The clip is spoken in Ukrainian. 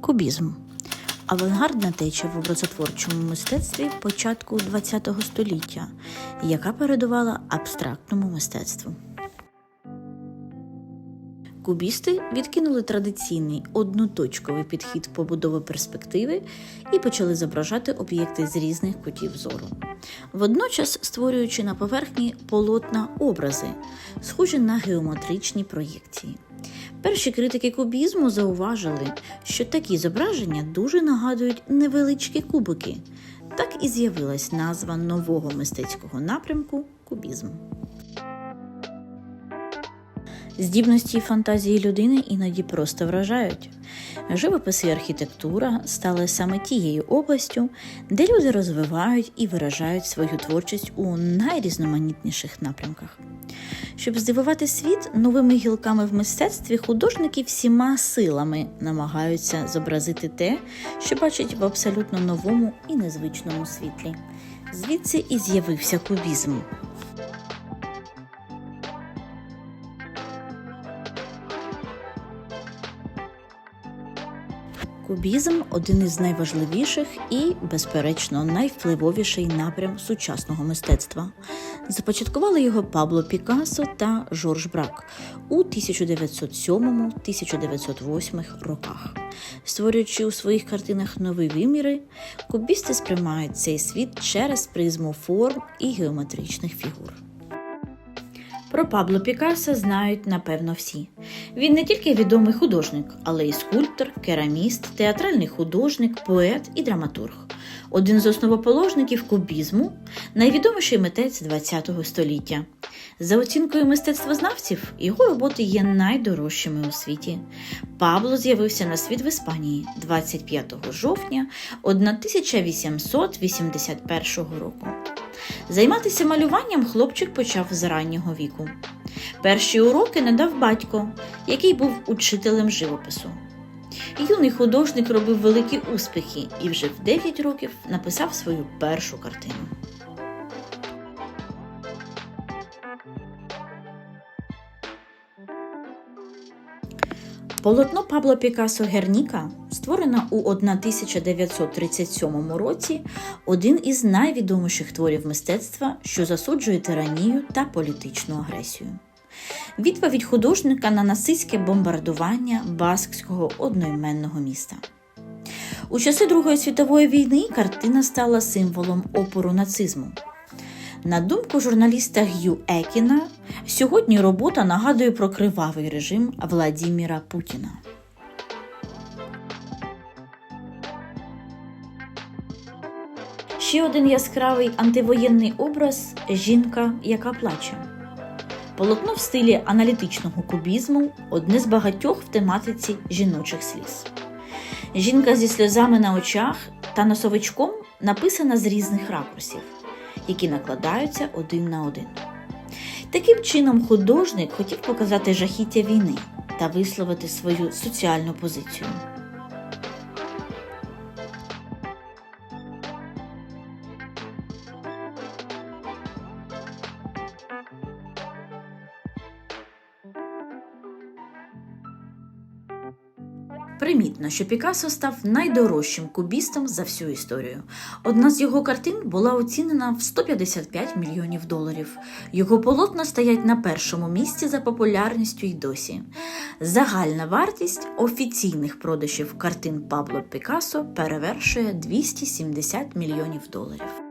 Кубізм авангардна теча в образотворчому мистецтві початку ХХ століття, яка передувала абстрактному мистецтву. Кубісти відкинули традиційний одноточковий підхід побудови перспективи і почали зображати об'єкти з різних кутів зору, водночас створюючи на поверхні полотна образи, схожі на геометричні проєкції. Перші критики кубізму зауважили, що такі зображення дуже нагадують невеличкі кубики. Так і з'явилась назва нового мистецького напрямку кубізм. Здібності і фантазії людини іноді просто вражають. Живопис і архітектура стали саме тією областю, де люди розвивають і виражають свою творчість у найрізноманітніших напрямках. Щоб здивувати світ новими гілками в мистецтві, художники всіма силами намагаються зобразити те, що бачать в абсолютно новому і незвичному світлі. Звідси і з'явився кубізм. Кубізм один із найважливіших і, безперечно, найвпливовіший напрям сучасного мистецтва. Започаткували його Пабло Пікассо та Жорж Брак у 1907-1908 роках. Створюючи у своїх картинах нові виміри, кубісти сприймають цей світ через призму форм і геометричних фігур. Про Пабло Пікассо знають напевно всі. Він не тільки відомий художник, але й скульптор, кераміст, театральний художник, поет і драматург. Один з основоположників кубізму, найвідоміший митець ХХ століття. За оцінкою мистецтвознавців, його роботи є найдорожчими у світі. Пабло з'явився на світ в Іспанії 25 жовтня 1881 року. Займатися малюванням хлопчик почав з раннього віку. Перші уроки надав батько, який був учителем живопису. Юний художник робив великі успіхи і вже в 9 років написав свою першу картину. Полотно Пабло Пікассо Герніка, створено у 1937 році, один із найвідоміших творів мистецтва, що засуджує тиранію та політичну агресію. Відповідь художника на нацистське бомбардування баскського одноіменного міста. У часи Другої світової війни картина стала символом опору нацизму. На думку журналіста Г'ю Екіна, сьогодні робота нагадує про кривавий режим Владіміра Путіна. Ще один яскравий антивоєнний образ жінка, яка плаче. Полотно в стилі аналітичного кубізму одне з багатьох в тематиці жіночих сліз. Жінка зі сльозами на очах та носовичком написана з різних ракурсів які накладаються один на один. Таким чином, художник хотів показати жахіття війни та висловити свою соціальну позицію. Примітно, що Пікассо став найдорожчим кубістом за всю історію. Одна з його картин була оцінена в 155 мільйонів доларів. Його полотна стоять на першому місці за популярністю й досі. Загальна вартість офіційних продажів картин Пабло Пікассо перевершує 270 мільйонів доларів.